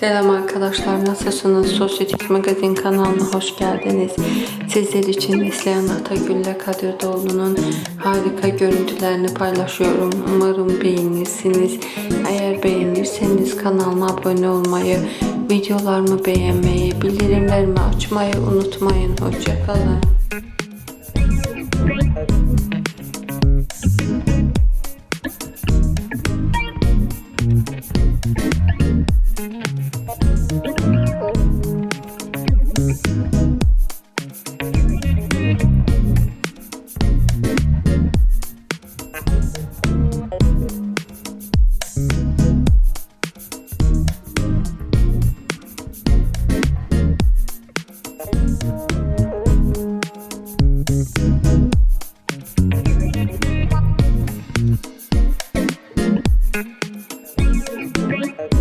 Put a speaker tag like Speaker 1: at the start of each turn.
Speaker 1: Selam arkadaşlar nasılsınız? Sosyetik Magazin kanalına hoş geldiniz. Sizler için izleyen Atagül ile Kadir Doğulu'nun harika görüntülerini paylaşıyorum. Umarım beğenirsiniz. Eğer beğenirseniz kanalıma abone olmayı, videolarımı beğenmeyi, bildirimlerimi açmayı unutmayın. Hoşçakalın. Bye.